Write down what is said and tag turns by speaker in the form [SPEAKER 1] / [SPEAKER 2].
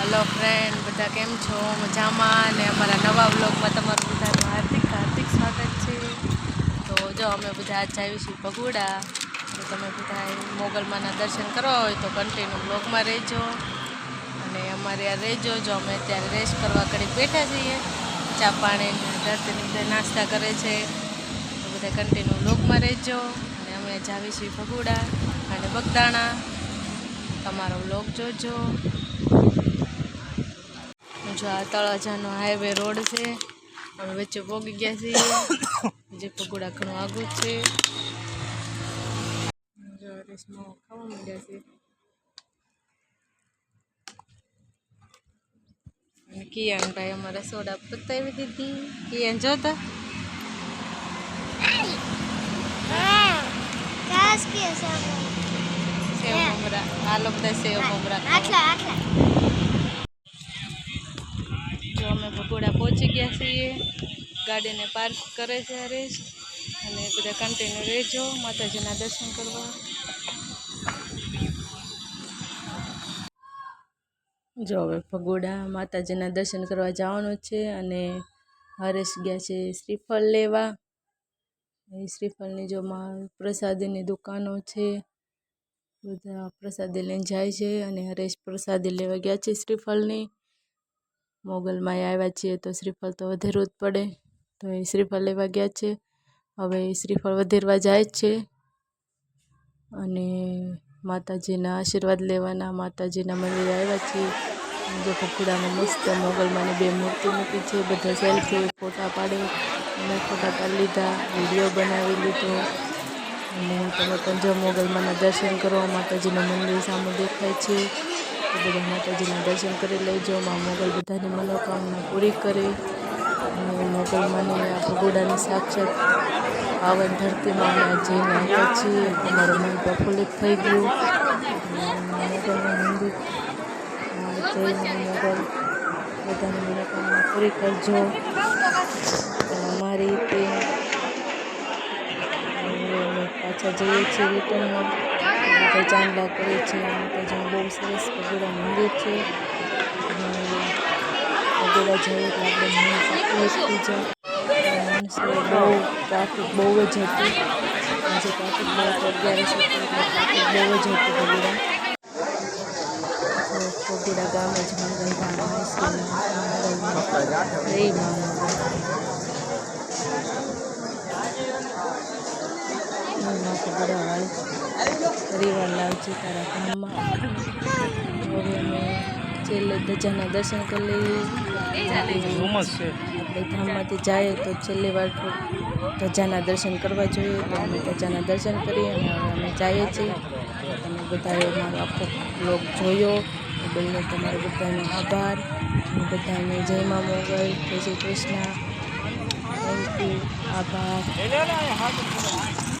[SPEAKER 1] Hello friend બધા કેમ છો? મજામાં? અને અમારા નવા વ્લોગમાં તમારું બધાનું હાર્દિક હાર્દિક સ્વાગત છે. તો જો, અમે બધા આજ આવીશું પગુડા. તો તમે બધા મોગલમાના દર્શન કરવા હોય તો કન્ટિન્યુ બ્લોગમાં રહેજો. અને અમારે આ રહેજો. જો, અમે અત્યારે રેસ્ટ કરવા કરી બેઠા છીએ. ચા પાણી દર્શની બધા નાસ્તા કરે છે. તો બધા કન્ટિન્યુ બ્લોગમાં રહેજો. અને અમે આજ છીએ ભગુડા અને બગદાણા. તમારો બ્લોગ જોજો. જો આ તળાજાનો હાઈવે રોડ છે અમે વચ્ચે પોગી ગયા છીએ જે પકોડા ઘણું આગું જ છે જો રેસમાં ખાવા માંડ્યા છે અને કિયાન ભાઈ અમારા સોડા પતાવી દીધી કિયાન જોતા
[SPEAKER 2] ઘાસ કે સબ
[SPEAKER 1] સેવ મમરા આ લોકો બધા સેવ મમરા ખાવા.
[SPEAKER 2] આટલા આટલા
[SPEAKER 1] જો અમે ભગોડા પહોંચી ગયા છીએ. ગાડીને પાર્ક કરે છે હરેશ અને બધા કન્ટિન્યુ રહેજો. માતાજીના દર્શન કરવા. જો હવે ભગોડા માતાજીના દર્શન કરવા જવાનું છે અને હરેશ ગયા છે શ્રીફળ લેવા. શ્રીફળની જો પ્રસાદીની દુકાનો છે. બધા પ્રસાદી લઈને જાય છે અને હરેશ પ્રસાદી લેવા ગયા છે શ્રીફળની. મોગલમાં આવ્યા છીએ તો શ્રીફળ તો વધેરવું જ પડે. તો એ શ્રીફળ લેવા ગયા છે. હવે એ શ્રીફળ વધેરવા જાય છે. અને માતાજીના આશીર્વાદ લેવાના, માતાજીના મંદિરે આવ્યા છીએ. અને જો ભગુડામાં મસ્ત મોગલમાંની બે મૂર્તિ મૂકી છે. બધા સેલ્ફી ફોટા પાડે. અમે ફોટા પાડી લીધા વીડિયો બનાવી લીધો. અને તમે પણ જો મોગલમાંના દર્શન કરો. માતાજીનું મંદિર સામે દેખાય છે. બધા માતાજીના દર્શન કરી લેજો, માં મોગલ બધાની મનોકામના પૂરી કરે અને મને આ ભગોડાની સાક્ષાત પાવન ધરતીમાં અમે જઈને આવ્યા છીએ. અમારું મન પ્રફુલ્લિત થઈ ગયું. મોગલનું મંદિર જઈને મોગલ બધાની મનોકામના પૂરી કરજો. અમારી રીતે પાછા જઈએ છીએ રિટર્નમાં. ચાંદલા કરે છે માતાજીનું બહુ સરસ ભગોડા મંદિર છે. ભગોડા જઈએ એટલે આપણે મન પ્રફુલ્લિત થઈ માણસો બહુ ટ્રાફિક બહુ જ હતી. આજે ટ્રાફિક બહુ અગિયારસો ટ્રાફિક બહુ જ હતું ભગોડા તો ભગોડા ગામે જ મંગલધામ આઈસ્ક્રીમ જય મા મંગલમાં ભગોડા વાળી પરિવાર લાવજે તારા ગામમાં હવે અમે છેલ્લે ધજાના દર્શન કરી લઈએ. આપણે ધામમાંથી જઈએ તો છેલ્લી વાર ધજાના દર્શન કરવા જોઈએ. તો અમે ધજાના દર્શન કરીએ અને હવે અમે જઈએ છીએ. તમે બધાએ અમારો આખો બ્લોગ જોયો. બંને તમારો બધાનો આભાર. બધાને જય મા મોગલ. જય શ્રી કૃષ્ણ. થેન્ક યુ આભાર.